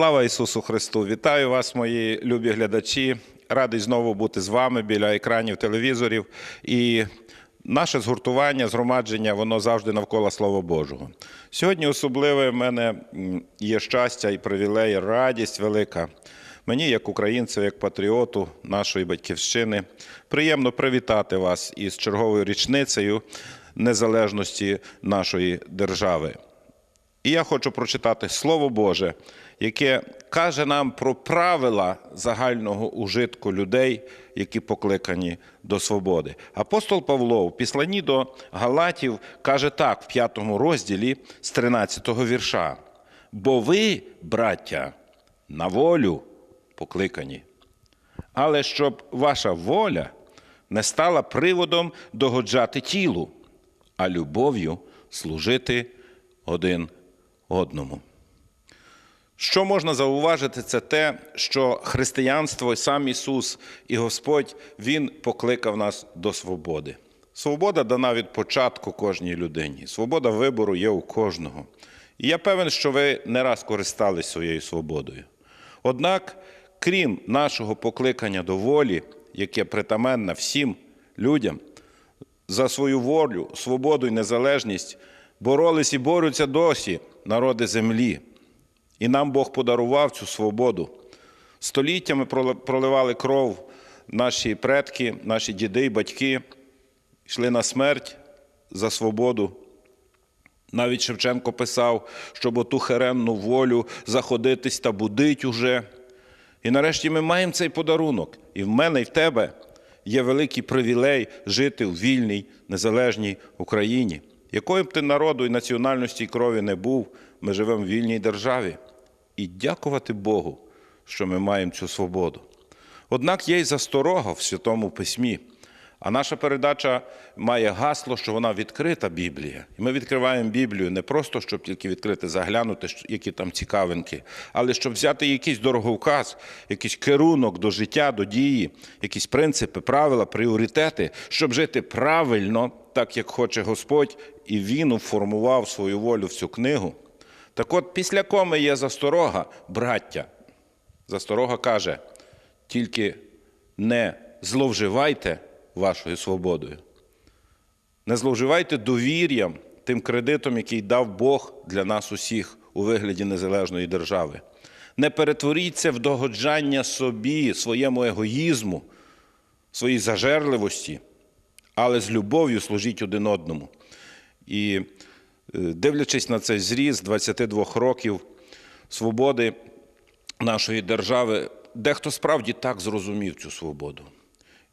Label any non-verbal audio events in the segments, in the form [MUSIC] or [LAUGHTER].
Слава Ісусу Христу! Вітаю вас, мої любі глядачі. Радий знову бути з вами біля екранів телевізорів. І наше згуртування, згромадження, воно завжди навколо Слова Божого. Сьогодні особливе в мене є щастя і привілей, радість велика. Мені, як українцю, як патріоту нашої батьківщини, приємно привітати вас із черговою річницею незалежності нашої держави. І я хочу прочитати Слово Боже, яке каже нам про правила загального ужитку людей, які покликані до свободи. Апостол Павло в післанні до Галатів каже так в п'ятому розділі з 13-го вірша: Бо ви, браття, на волю покликані, але щоб ваша воля не стала приводом догоджати тілу, а любов'ю служити один одному. Що можна зауважити, це те, що християнство, сам Ісус і Господь, Він покликав нас до свободи. Свобода дана від початку кожній людині. Свобода вибору є у кожного. І я певен, що ви не раз користались своєю свободою. Однак, крім нашого покликання до волі, яке притаменне всім людям, за свою волю, свободу і незалежність боролись і борються досі народи землі. І нам Бог подарував цю свободу. Століттями проливали кров наші предки, наші діди і батьки, йшли на смерть за свободу. Навіть Шевченко писав, щоб оту херенну волю заходитись та будить уже. І нарешті ми маємо цей подарунок. І в мене, і в тебе є великий привілей жити у вільній, незалежній Україні. Якою б ти народу і національності і крові не був, ми живемо в вільній державі. І дякувати Богу, що ми маємо цю свободу. Однак є й засторога в Святому Письмі. А наша передача має гасло, що вона відкрита Біблія. І ми відкриваємо Біблію не просто, щоб тільки відкрити, заглянути, які там цікавинки, але щоб взяти якийсь дороговказ, якийсь керунок до життя, до дії, якісь принципи, правила, пріоритети, щоб жити правильно, так як хоче Господь, і Він уформував свою волю в цю книгу. Так от, після коми є засторога, браття. Засторога каже: тільки не зловживайте вашою свободою. Не зловживайте довір'ям тим кредитом, який дав Бог для нас усіх у вигляді незалежної держави. Не перетворіться в догоджання собі, своєму егоїзму, своїй зажерливості, але з любов'ю служіть один одному. І дивлячись на цей зріз 22 років свободи нашої держави, дехто справді так зрозумів цю свободу.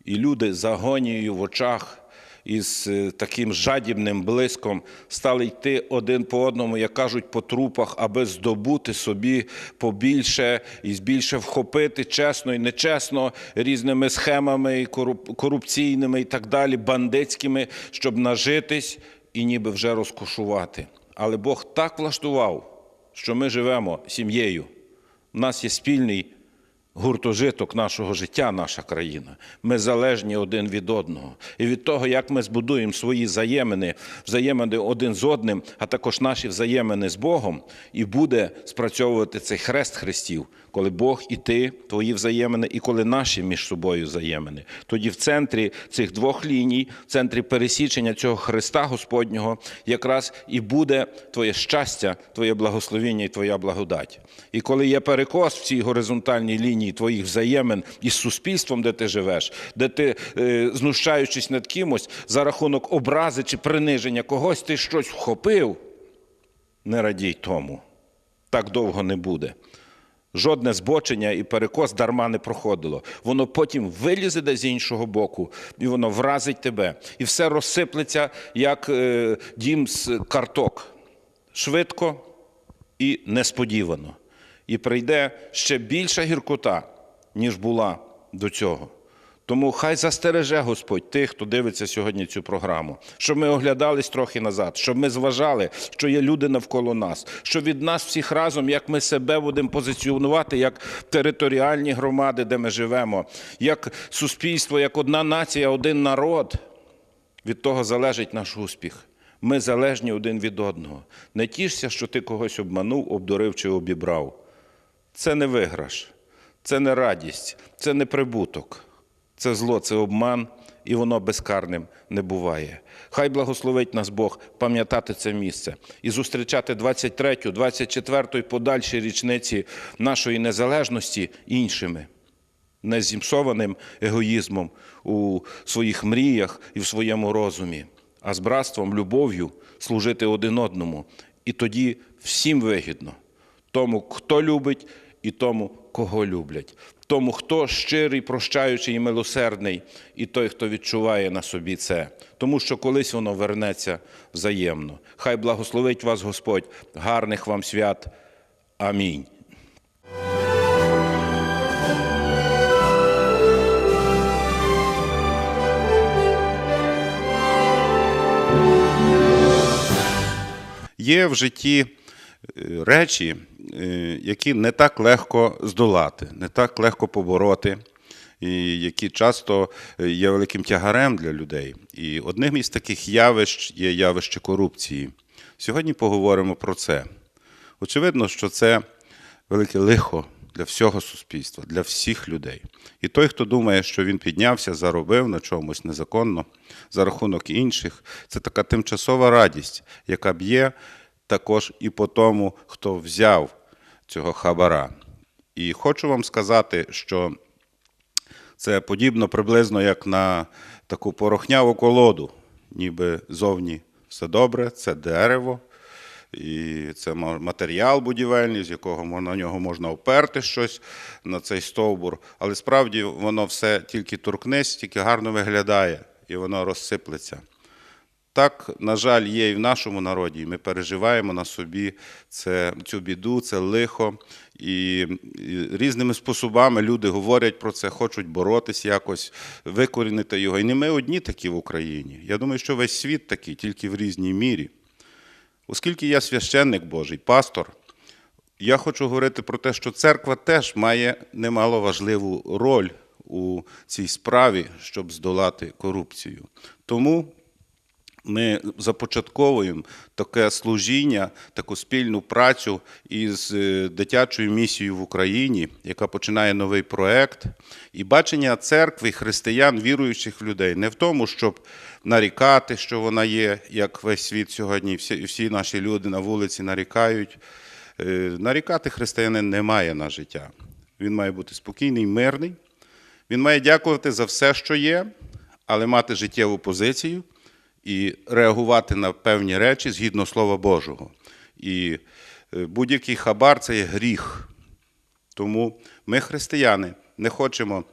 І люди з агонією в очах із е, таким жадібним блиском стали йти один по одному, як кажуть, по трупах, аби здобути собі побільше і більше вхопити чесно і нечесно різними схемами корупційними і так далі, бандитськими, щоб нажитись і ніби вже розкошувати. Але Бог так влаштував, що ми живемо сім'єю. У нас є спільний гуртожиток нашого життя, наша країна. Ми залежні один від одного. І від того, як ми збудуємо свої взаємини, взаємини один з одним, а також наші взаємини з Богом, і буде спрацьовувати цей хрест хрестів, коли Бог і ти, твої взаємини, і коли наші між собою взаємини. Тоді в центрі цих двох ліній, в центрі пересічення цього Христа Господнього, якраз і буде твоє щастя, твоє благословіння і твоя благодать. І коли є перекос в цій горизонтальній лінії твоїх взаємин із суспільством, де ти живеш, де ти, е, знущаючись над кимось, за рахунок образи чи приниження когось, ти щось вхопив, не радій тому. Так довго не буде. Жодне збочення і перекос дарма не проходило. Воно потім вилізе десь з іншого боку, і воно вразить тебе. І все розсиплеться, як е, дім з карток. Швидко і несподівано. І прийде ще більша гіркота, ніж була до цього. Тому хай застереже Господь тих, хто дивиться сьогодні цю програму, щоб ми оглядались трохи назад, щоб ми зважали, що є люди навколо нас, що від нас всіх разом, як ми себе будемо позиціонувати, як територіальні громади, де ми живемо, як суспільство, як одна нація, один народ. Від того залежить наш успіх. Ми залежні один від одного. Не тішся, що ти когось обманув, обдурив чи обібрав. це не виграш, це не радість, це не прибуток. Це зло, це обман, і воно безкарним не буває. Хай благословить нас Бог пам'ятати це місце і зустрічати 23-ю, 24-ю і подальші річниці нашої незалежності іншими, не зімсованим егоїзмом у своїх мріях і в своєму розумі, а з братством, любов'ю служити один одному. І тоді всім вигідно тому, хто любить, і тому, кого люблять, тому, хто щирий, прощаючий і милосердний, і той, хто відчуває на собі це. Тому що колись воно вернеться взаємно. Хай благословить вас Господь, гарних вам свят. Амінь. Є в житті е, речі, які не так легко здолати, не так легко побороти, і які часто е, є великим тягарем для людей. І одним із таких явищ є явище корупції. Сьогодні поговоримо про це. Очевидно, що це велике лихо для всього суспільства, для всіх людей. І той, хто думає, що він піднявся, заробив на чомусь незаконно за рахунок інших, це така тимчасова радість, яка б'є також і по тому, хто взяв цього хабара. І хочу вам сказати, що це подібно приблизно як на таку порохняву колоду, ніби зовні все добре, це дерево, і це матеріал будівельний, з якого на нього можна оперти щось на цей стовбур. Але справді воно все тільки торкнись, тільки гарно виглядає, і воно розсиплеться. Так, на жаль, є і в нашому народі. Ми переживаємо на собі це, цю біду, це лихо. І, і різними способами люди говорять про це, хочуть боротись якось, викорінити його. І не ми одні такі в Україні. Я думаю, що весь світ такий, тільки в різній мірі. Оскільки я священник Божий, пастор, я хочу говорити про те, що церква теж має немало важливу роль у цій справі, щоб здолати корупцію. Тому ми започатковуємо таке служіння, таку спільну працю із е, дитячою місією в Україні, яка починає новий проект. І бачення церкви, християн, віруючих людей не в тому, щоб нарікати, що вона є, як весь світ сьогодні, всі, всі наші люди на вулиці нарікають. Е, Нарікати християнин не має на життя. Він має бути спокійний, мирний. Він має дякувати за все, що є, але мати життєву позицію і реагувати на певні речі згідно Слова Божого. І е, будь-який хабар це є гріх. Тому ми, християни, не хочемо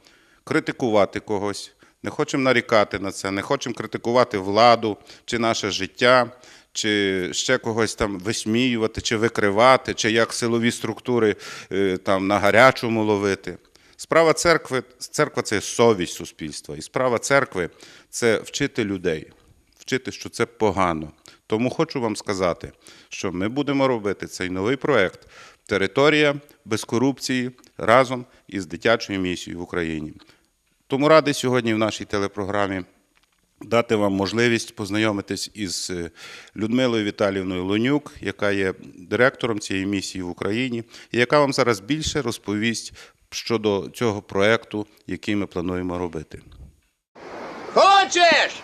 критикувати когось, не хочемо нарікати на це, не хочемо критикувати владу чи наше життя, чи ще когось там висміювати, чи викривати, чи як силові структури е, там на гарячому ловити. Справа церкви, церква це совість суспільства, і справа церкви це вчити людей, вчити, що це погано. Тому хочу вам сказати, що ми будемо робити цей новий проект Територія без корупції разом із дитячою місією в Україні. Тому радий сьогодні в нашій телепрограмі дати вам можливість познайомитись із е, Людмилою Віталіївною Лонюк, яка є директором цієї місії в Україні, і яка вам зараз більше розповість щодо цього проекту, який ми плануємо робити. Хочешь?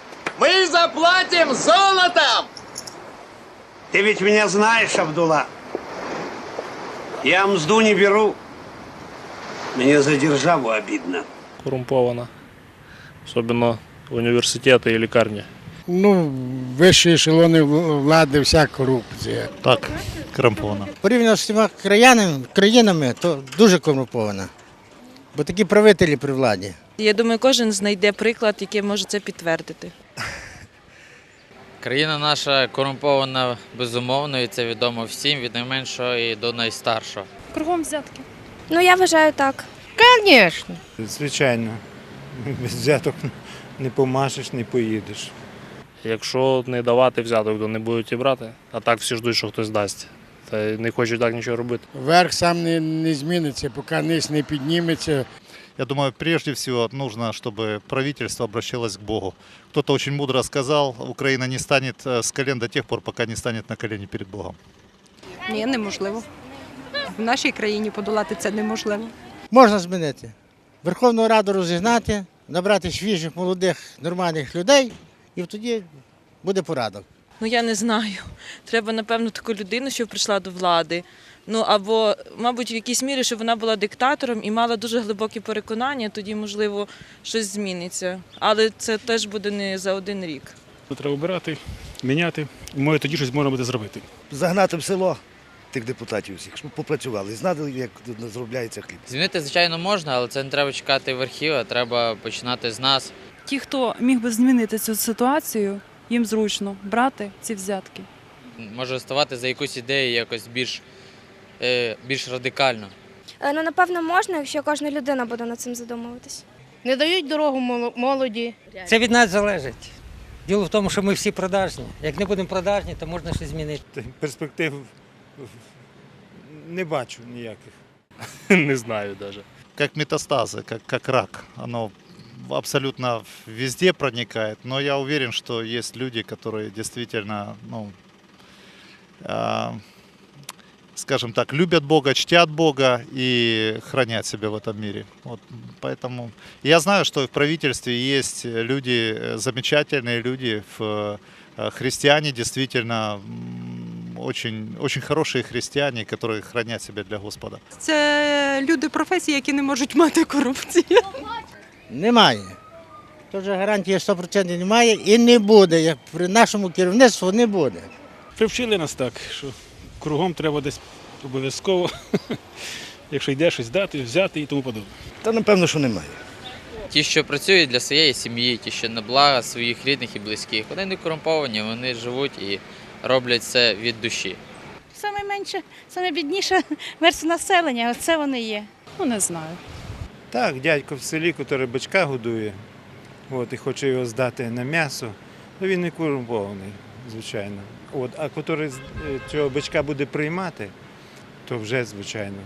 Мы заплатим золотом! Ты ведь меня знаешь, Абдулла. Я мзду не беру. Мне за державу обидно. корумпована, особливо університети і лікарні. Ну, вищі ешелони влади, вся корупція. Так, корумпована. Порівняно з всіма країнами, країнами, то дуже корумпована. Бо такі правителі при владі. Я думаю, кожен знайде приклад, який може це підтвердити. Країна наша корумпована безумовно, і це відомо всім, від найменшого і до найстаршого. Кругом взятки. Ну, я вважаю так. Звісно. Звичайно. Без взяток не помашеш, не поїдеш. Якщо не давати взяток, то не будуть і брати. А так всі ждуть, що хтось дасть. Та не хочуть так нічого робити. Верх сам не, не зміниться, поки низ не підніметься. Я думаю, прежде всего нужно, чтобы правительство обращалось к Богу. Кто-то очень мудро сказал, Украина не станет э, с колен до тех пор, пока не станет на колени перед Богом. Ні, неможливо. В нашій країні подолати це неможливо. Можна змінити. Верховну Раду розігнати, набрати свіжих, молодих, нормальних людей, і тоді буде порадок. Ну я не знаю. Треба, напевно, таку людину, що прийшла до влади. Ну або, мабуть, в якійсь мірі, щоб вона була диктатором і мала дуже глибокі переконання, тоді, можливо, щось зміниться. Але це теж буде не за один рік. Треба обирати, міняти. Може, тоді щось можна буде зробити. загнати в село тих депутатів всіх, щоб попрацювали, знали, як тут зробляється хліб. Змінити, звичайно, можна, але це не треба чекати верхів, а треба починати з нас. Ті, хто міг би змінити цю ситуацію, їм зручно брати ці взятки. Може ставати за якусь ідею якось більш, більш радикально. Ну, напевно, можна, якщо кожна людина буде над цим задумуватись. Не дають дорогу молоді. Це від нас залежить. Діло в тому, що ми всі продажні. Як не будемо продажні, то можна щось змінити. Перспектив не бачу ніяких. [LAUGHS] Не знаю навіть. Как метастазы, как, как рак. Оно абсолютно везде проникает, но я уверен, что есть люди, которые действительно, ну, скажем так, любят Бога, чтят Бога и хранят себя в этом мире. Вот, поэтому я знаю, что в правительстве есть люди, э, замечательные люди, в, э, христиане действительно м, очень, очень хорошие христиане, которые хранят себя для Господа. Це люди професії, які не можуть мати корупції. Немає. Тож гарантії 100% немає і не буде. Як при нашому керівництву не буде. Привчили нас так, що кругом треба десь обов'язково, [LAUGHS] якщо йде щось дати, взяти і тому подобне. Та напевно, що немає. Ті, що працюють для своєї сім'ї, ті, що на блага своїх рідних і близьких, вони не корумповані, вони живуть і роблять це від душі. Саме менше, саме бідніша [LAUGHS] верства населення, оце вони є. Ну не знаю. Так, дядько в селі, який бичка годує, от, і хоче його здати на м'ясо, ну він не корумпований, звичайно. От, а який з- е, цього бичка буде приймати, то вже звичайно.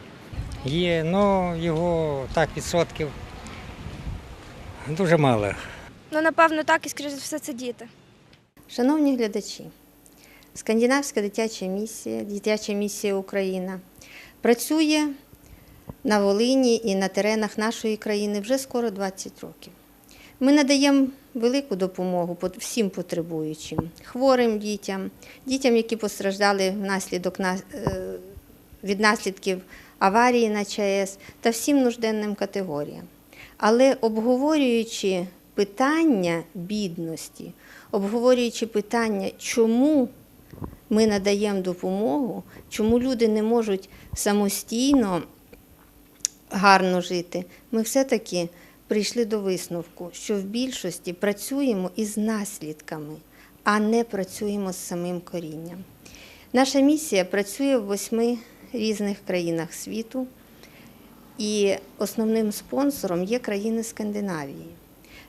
Є, ну його так відсотків дуже мало. Ну, напевно, так, і скоріш за все, це діти. Шановні глядачі, Скандинавська дитяча місія, дитяча місія Україна працює на Волині і на теренах нашої країни вже скоро 20 років. Ми надаємо велику допомогу всім потребуючим, хворим дітям, дітям, які постраждали внаслідок е, від наслідків аварії на ЧАЕС та всім нужденним категоріям. Але обговорюючи питання бідності, обговорюючи питання, чому ми надаємо допомогу, чому люди не можуть самостійно гарно жити, ми все-таки прийшли до висновку, що в більшості працюємо із наслідками, а не працюємо з самим корінням. Наша місія працює в восьми різних країнах світу, і основним спонсором є країни Скандинавії.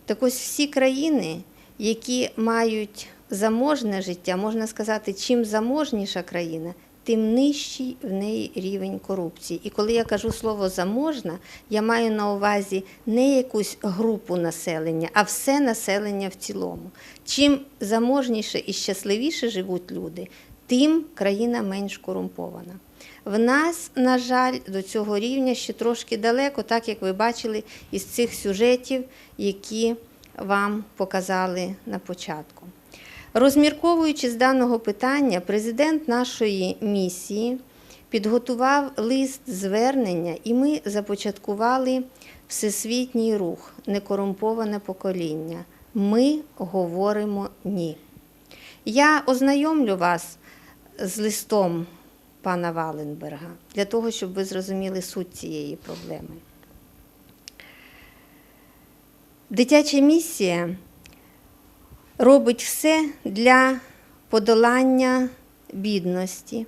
Так ось всі країни, які мають заможне життя, можна сказати, чим заможніша країна, тим нижчий в неї рівень корупції. І коли я кажу слово заможна, я маю на увазі не якусь групу населення, а все населення в цілому. Чим заможніше і щасливіше живуть люди, тим країна менш корумпована. В нас, на жаль, до цього рівня ще трошки далеко, так як ви бачили із цих сюжетів, які вам показали на початку. Розмірковуючи з даного питання, президент нашої місії підготував лист звернення, і ми започаткували всесвітній рух Некорумповане покоління. Ми говоримо ні. Я ознайомлю вас з листом пана Валенберга для того, щоб ви зрозуміли суть цієї проблеми. Дитяча місія робить все для подолання бідності.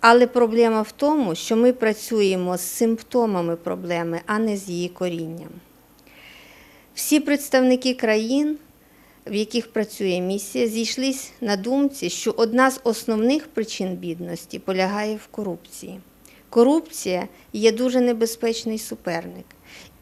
Але проблема в тому, що ми працюємо з симптомами проблеми, а не з її корінням. Всі представники країн, в яких працює місія, зійшлись на думці, що одна з основних причин бідності полягає в корупції. Корупція є дуже небезпечний суперник.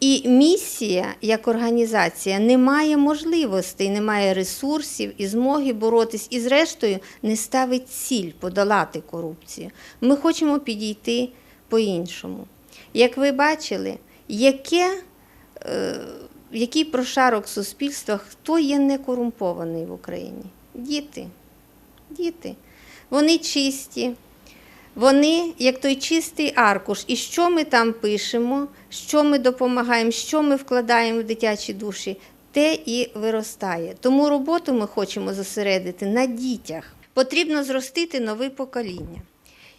І місія як організація не має можливостей, не має ресурсів і змоги боротись, і, зрештою, не ставить ціль подолати корупцію. Ми хочемо підійти по-іншому. Як ви бачили, яке, е, який прошарок суспільства, хто є некорумпований в Україні? Діти. Діти. Вони чисті, вони як той чистий аркуш. І що ми там пишемо, що ми допомагаємо, що ми вкладаємо в дитячі душі, те і виростає. Тому роботу ми хочемо зосередити на дітях. Потрібно зростити нове покоління.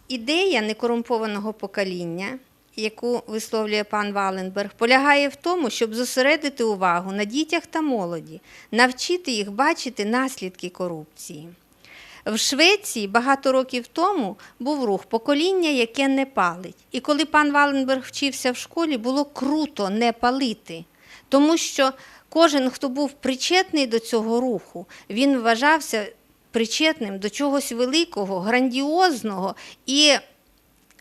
Ідея некорумпованого покоління, яку висловлює пан Валенберг, полягає в тому, щоб зосередити увагу на дітях та молоді, навчити їх бачити наслідки корупції. В Швеції багато років тому був рух покоління, яке не палить. І коли пан Валенберг вчився в школі, було круто не палити, тому що кожен, хто був причетний до цього руху, він вважався причетним до чогось великого, грандіозного і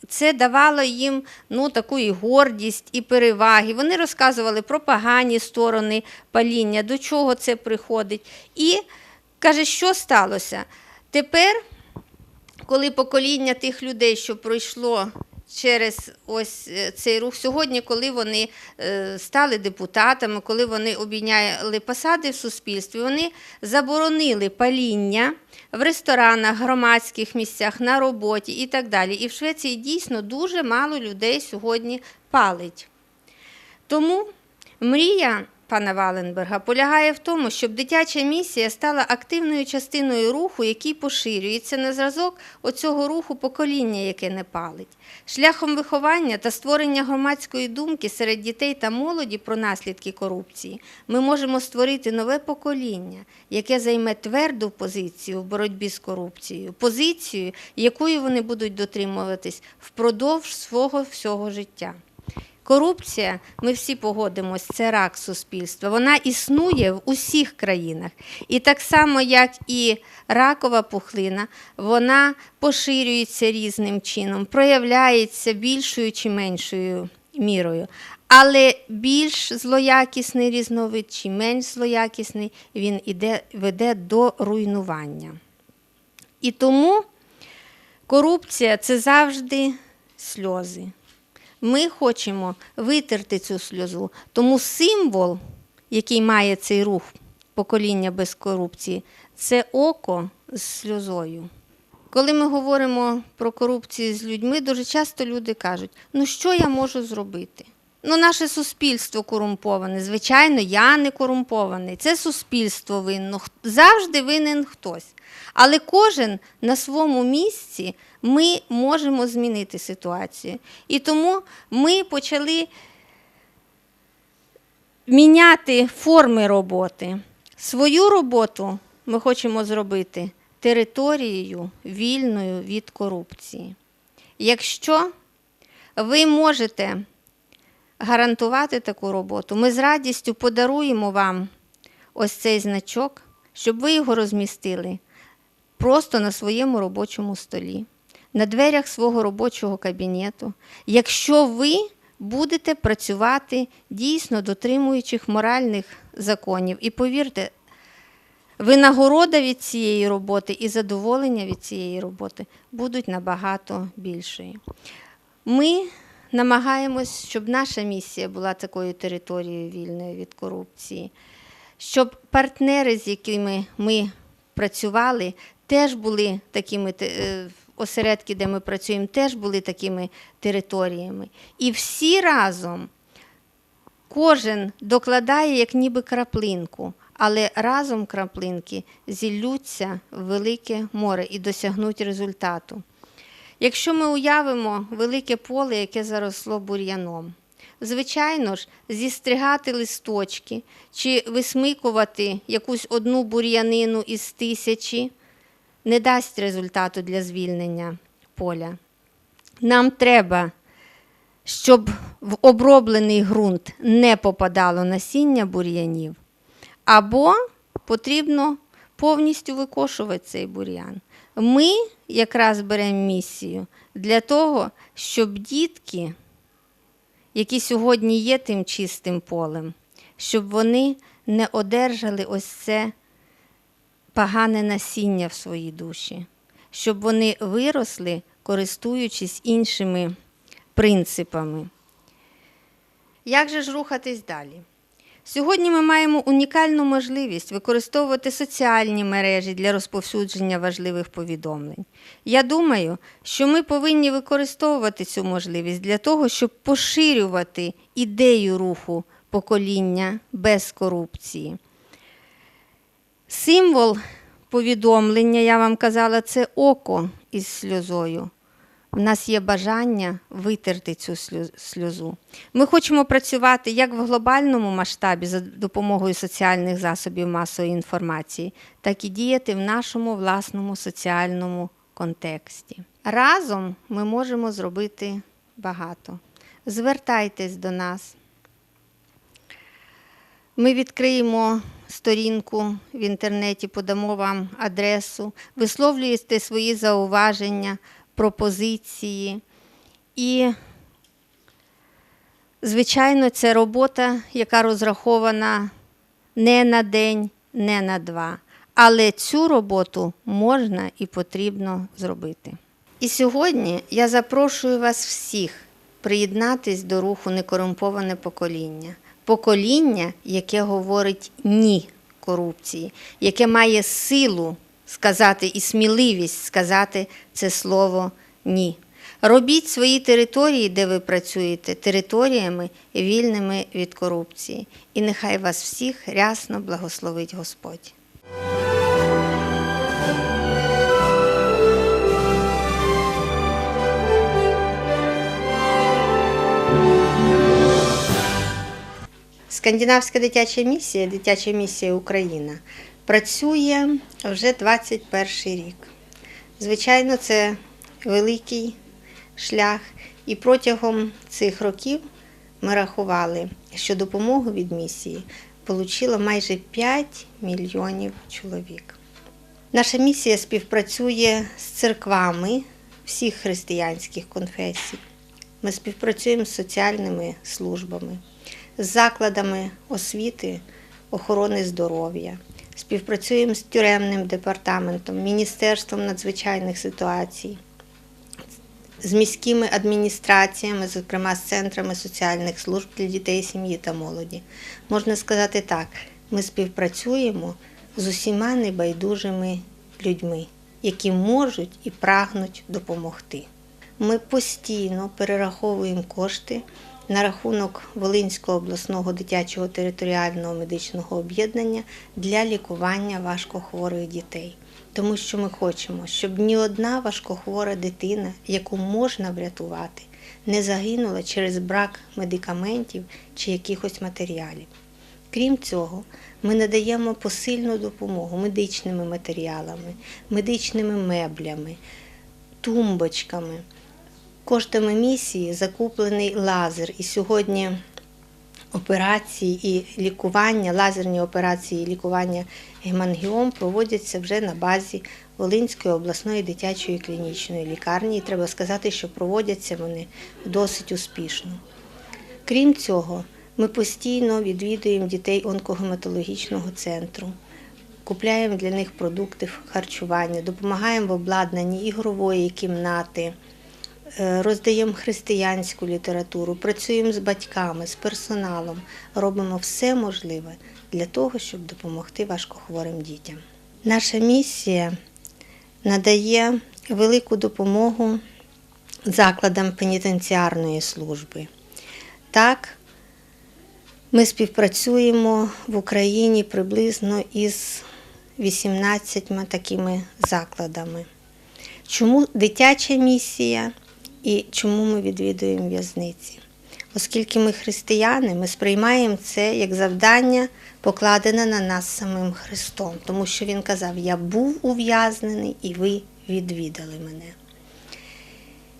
це давало їм ну, таку і гордість, і переваги. Вони розказували про погані сторони паління, до чого це приходить. І каже, що сталося? Тепер, коли покоління тих людей, що пройшло через ось е, цей рух сьогодні, коли вони е, стали депутатами, коли вони обійняли посади в суспільстві, вони заборонили паління в ресторанах, громадських місцях, на роботі і так далі. І в Швеції дійсно дуже мало людей сьогодні палить. Тому мрія пана Валенберга полягає в тому, щоб дитяча місія стала активною частиною руху, який поширюється на зразок оцього руху покоління, яке не палить. Шляхом виховання та створення громадської думки серед дітей та молоді про наслідки корупції ми можемо створити нове покоління, яке займе тверду позицію в боротьбі з корупцією, позицію, якою вони будуть дотримуватись впродовж свого всього життя. Корупція, ми всі погодимось, це рак суспільства. Вона існує в усіх країнах. І так само, як і ракова пухлина, вона поширюється різним чином, проявляється більшою чи меншою мірою. Але більш злоякісний різновид чи менш злоякісний, він іде, веде до руйнування. І тому корупція це завжди сльози. Ми хочемо витерти цю сльозу. Тому символ, який має цей рух покоління без корупції, це око з сльозою. Коли ми говоримо про корупцію з людьми, дуже часто люди кажуть: ну що я можу зробити? Ну, наше суспільство корумповане. Звичайно, я не корумпований. Це суспільство винно. Завжди винен хтось. Але кожен на своєму місці ми можемо змінити ситуацію. І тому ми почали міняти форми роботи. Свою роботу ми хочемо зробити територією вільною від корупції. Якщо ви можете гарантувати таку роботу, ми з радістю подаруємо вам ось цей значок, щоб ви його розмістили просто на своєму робочому столі, на дверях свого робочого кабінету. Якщо ви будете працювати дійсно дотримуючих моральних законів, і повірте, винагорода від цієї роботи і задоволення від цієї роботи будуть набагато більшою. Ми намагаємось, щоб наша місія була такою територією вільною від корупції, щоб партнери, з якими ми працювали, теж були такими е, осередки, де ми працюємо, теж були такими територіями. І всі разом кожен докладає як ніби краплинку, але разом краплинки зіллються в велике море і досягнуть результату. Якщо ми уявимо велике поле, яке заросло бур'яном, звичайно ж, зістригати листочки чи висмикувати якусь одну бур'янину із тисячі не дасть результату для звільнення поля. Нам треба, щоб в оброблений ґрунт не попадало насіння бур'янів, або потрібно повністю викошувати цей бур'ян. Ми якраз беремо місію для того, щоб дітки, які сьогодні є тим чистим полем, щоб вони не одержали ось це погане насіння в своїй душі, щоб вони виросли, користуючись іншими принципами. Як же ж рухатись далі? Сьогодні ми маємо унікальну можливість використовувати соціальні мережі для розповсюдження важливих повідомлень. Я думаю, що ми повинні використовувати цю можливість для того, щоб поширювати ідею руху покоління без корупції. Символ повідомлення, я вам казала, це око із сльозою. У нас є бажання витерти цю сльозу. Ми хочемо працювати як в глобальному масштабі за допомогою соціальних засобів масової інформації, так і діяти в нашому власному соціальному контексті. Разом ми можемо зробити багато. Звертайтесь до нас. Ми відкриємо сторінку в інтернеті, подамо вам адресу, висловлюєте свої зауваження, пропозиції. І, звичайно, це робота, яка розрахована не на день, не на два. Але цю роботу можна і потрібно зробити. І сьогодні я запрошую вас всіх приєднатись до руху некорумповане покоління. Покоління, яке говорить ні корупції, яке має силу сказати і сміливість сказати це слово ні. Робіть свої території, де ви працюєте, територіями вільними від корупції. І нехай вас всіх рясно благословить Господь. Скандинавська дитяча місія, дитяча місія Україна, працює вже 21 рік. Звичайно, це великий шлях, і протягом цих років ми рахували, що допомогу від місії отримало майже 5 мільйонів чоловік. Наша місія співпрацює з церквами всіх християнських конфесій. Ми співпрацюємо з соціальними службами, з закладами освіти, охорони здоров'я, співпрацюємо з тюремним департаментом, Міністерством надзвичайних ситуацій, з міськими адміністраціями, зокрема з центрами соціальних служб для дітей, сім'ї та молоді. Можна сказати так, ми співпрацюємо з усіма небайдужими людьми, які можуть і прагнуть допомогти. Ми постійно перераховуємо кошти на рахунок Волинського обласного дитячого територіального медичного об'єднання для лікування важкохворих дітей. Тому що ми хочемо, щоб ні одна важкохвора дитина, яку можна врятувати, не загинула через брак медикаментів чи якихось матеріалів. Крім цього, ми надаємо посильну допомогу медичними матеріалами, медичними меблями, тумбочками. Коштами місії закуплений лазер. І сьогодні операції і лікування, лазерні операції і лікування гемангіом проводяться вже на базі Волинської обласної дитячої клінічної лікарні. І треба сказати, що проводяться вони досить успішно. Крім цього, ми постійно відвідуємо дітей онкогематологічного центру, купляємо для них продукти харчування, допомагаємо в обладнанні ігрової кімнати, роздаємо християнську літературу, працюємо з батьками, з персоналом, робимо все можливе для того, щоб допомогти важкохворим дітям. Наша місія надає велику допомогу закладам пенітенціарної служби. Так, ми співпрацюємо в Україні приблизно із 18 такими закладами. Чому дитяча місія і чому ми відвідуємо в'язниці? Оскільки ми християни, ми сприймаємо це як завдання, покладене на нас самим Христом, тому що Він казав: Я був ув'язнений і ви відвідали мене.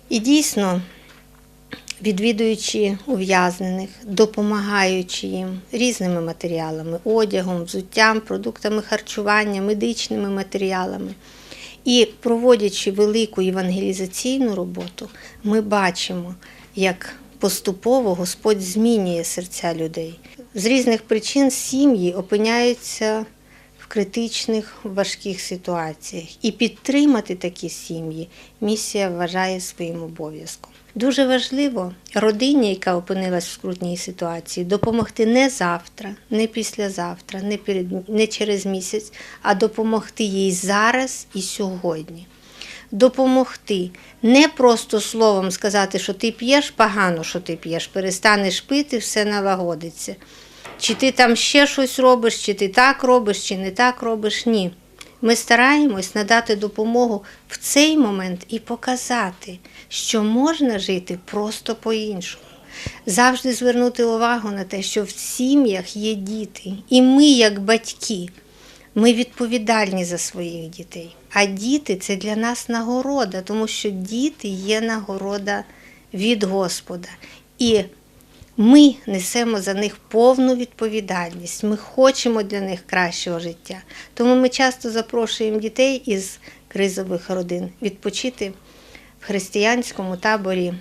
І дійсно, відвідуючи ув'язнених, допомагаючи їм різними матеріалами, одягом, взуттям, продуктами харчування, медичними матеріалами. І проводячи велику євангелізаційну роботу, ми бачимо, як поступово Господь змінює серця людей. З різних причин сім'ї опиняються в критичних важких ситуаціях. І підтримати такі сім'ї місія вважає своїм обов'язком. Дуже важливо родині, яка опинилась в скрутній ситуації, допомогти не завтра, не післязавтра, не, перед, не через місяць, а допомогти їй зараз і сьогодні. Допомогти не просто словом сказати, що ти п'єш погано, що ти п'єш, перестанеш пити, все налагодиться. Чи ти там ще щось робиш, чи ти так робиш, чи не так робиш. Ні. Ми стараємось надати допомогу в цей момент і показати, що можна жити просто по-іншому. Завжди звернути увагу на те, що в сім'ях є діти, і ми, як батьки, ми відповідальні за своїх дітей. А діти це для нас нагорода, тому що діти є нагорода від Господа. І ми несемо за них повну відповідальність. Ми хочемо для них кращого життя. Тому ми часто запрошуємо дітей із кризових родин відпочити в християнському таборі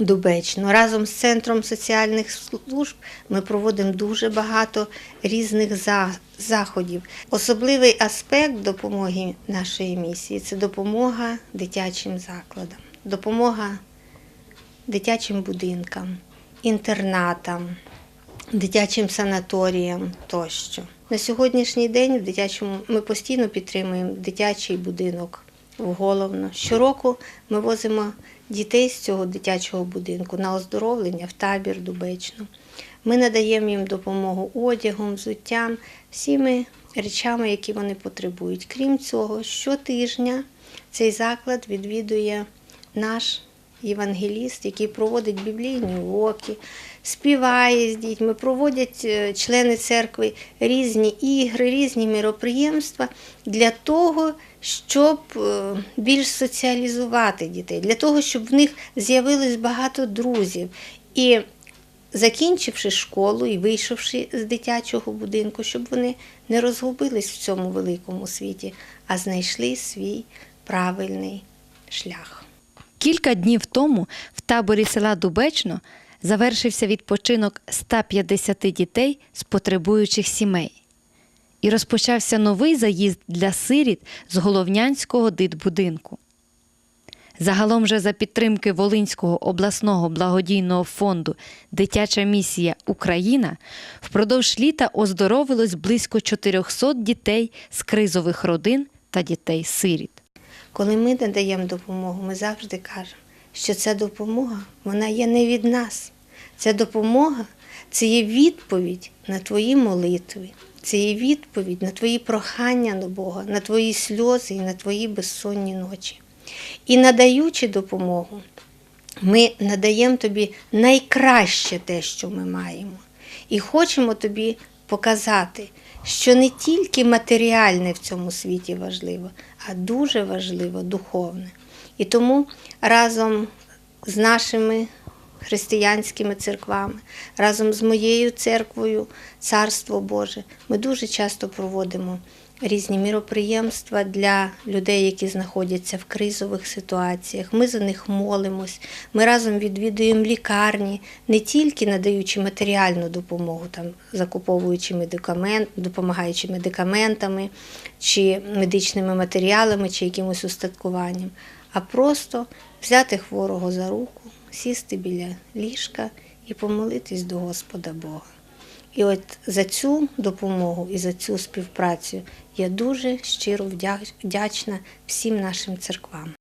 Дубечно. Разом з Центром соціальних служб ми проводимо дуже багато різних заходів. Особливий аспект допомоги нашої місії це допомога дитячим закладам, допомога дитячим будинкам, інтернатам, дитячим санаторіям тощо. На сьогоднішній день в дитячому ми постійно підтримуємо дитячий будинок в Головно. Щороку ми возимо дітей з цього дитячого будинку на оздоровлення в табір Дубечно. Ми надаємо їм допомогу одягом, взуттям, всіми речами, які вони потребують. Крім цього, щотижня цей заклад відвідує наш євангеліст, який проводить біблійні уроки, співає з дітьми, проводять е, члени церкви різні ігри, різні міроприємства для того, щоб е, більш соціалізувати дітей, для того, щоб в них з'явилось багато друзів. І закінчивши школу і вийшовши з дитячого будинку, щоб вони не розгубились в цьому великому світі, а знайшли свій правильний шлях. Кілька днів тому в таборі села Дубечно завершився відпочинок 150 дітей з потребуючих сімей. І розпочався новий заїзд для сиріт з Головнянського дитбудинку. Загалом же за підтримки Волинського обласного благодійного фонду Дитяча місія Україна впродовж літа оздоровилось близько 400 дітей з кризових родин та дітей-сиріт. Коли ми надаємо допомогу, ми завжди кажемо, що ця допомога вона є не від нас. Ця допомога це є відповідь на твої молитви, це є відповідь на твої прохання до Бога, на твої сльози і на твої безсонні ночі. І надаючи допомогу, ми надаємо тобі найкраще те, що ми маємо. І хочемо тобі показати, що не тільки матеріальне в цьому світі важливо, а дуже важливо духовне. І тому разом з нашими християнськими церквами, разом з моєю церквою, Царство Боже, ми дуже часто проводимо різні міроприємства для людей, які знаходяться в кризових ситуаціях. Ми за них молимось. Ми разом відвідуємо лікарні, не тільки надаючи матеріальну допомогу, там закуповуючи медикамент, допомагаючи медикаментами чи медичними матеріалами, чи якимось устаткуванням, а просто взяти хворого за руку, сісти біля ліжка і помолитись до Господа Бога. І от за цю допомогу і за цю співпрацю я дуже щиро вдячна всім нашим церквам.